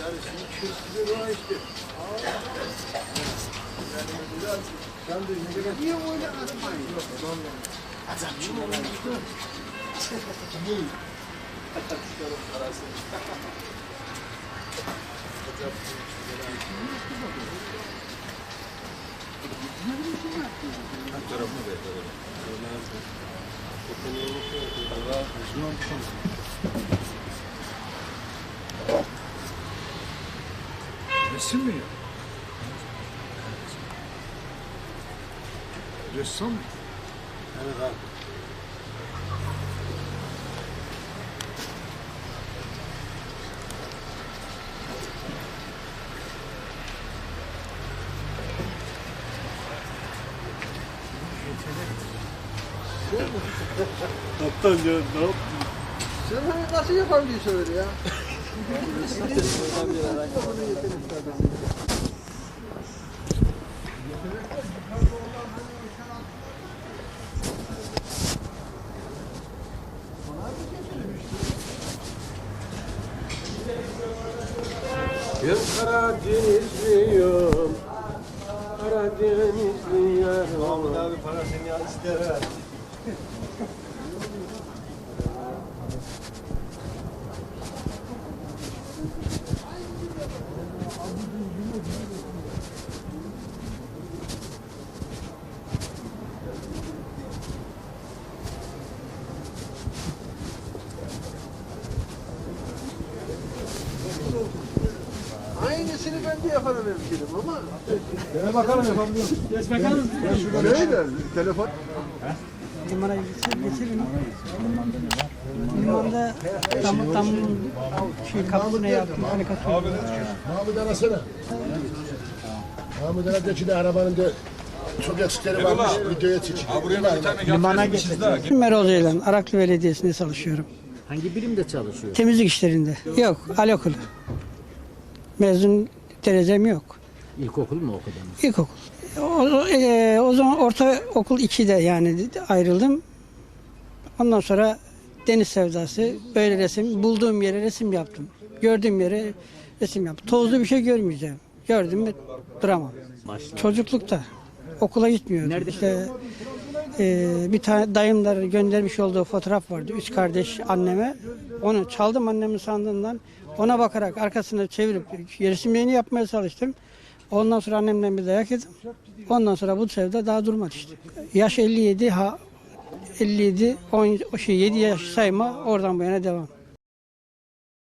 Şimdi kestiler o işte. Aa. Yani mesela sen de ne kadar niye öyle aramayın? Yok adam ya. Adam şimdi olan işte. Bu. Çıkarım parası. Resim mi? Ressam mı? Evet abi. Kaptan ya ne yaptın? Sen hani nasıl yapabiliyorsun öyle ya? Ben Karadenizliyim. Karadenizli yarım. Mahmut abi parasını ya ister ha. Aynısını ben de yaparım eminim ama. Dene bakalım yapabiliyor musun? Geç bakalım. Öyle telefon. Limana getirin. Limanda tam tam şey kapısına yaptım. Hani kapı. Mahmut arasana. Mahmut ara de de arabanın da çok eksikleri varmış. Videoya çek. Limana getirdim. Meroz Ceylan, Araklı Belediyesi'nde çalışıyorum. Hangi birimde çalışıyor? Temizlik işlerinde. Yok, alokulu. Mezun derecem yok. İlkokul mu okudunuz? İlkokul. O, e, o zaman ortaokul 2'de yani ayrıldım. Ondan sonra deniz sevdası, böyle resim, bulduğum yere resim yaptım. Gördüğüm yere resim yaptım. Tozlu bir şey görmeyeceğim. Gördüm mü duramam. Çocuklukta okula gitmiyordum. Nerede? İşte e, bir tane dayımlar göndermiş olduğu fotoğraf vardı. Üç kardeş anneme. Onu çaldım annemin sandığından. Ona bakarak arkasını çevirip resimlerini yapmaya çalıştım. Ondan sonra annemden bir dayak yedim. Ondan sonra bu sevda daha durmadı işte. Yaş 57 ha 57 10 o şey 7 yaş sayma oradan bu yana devam.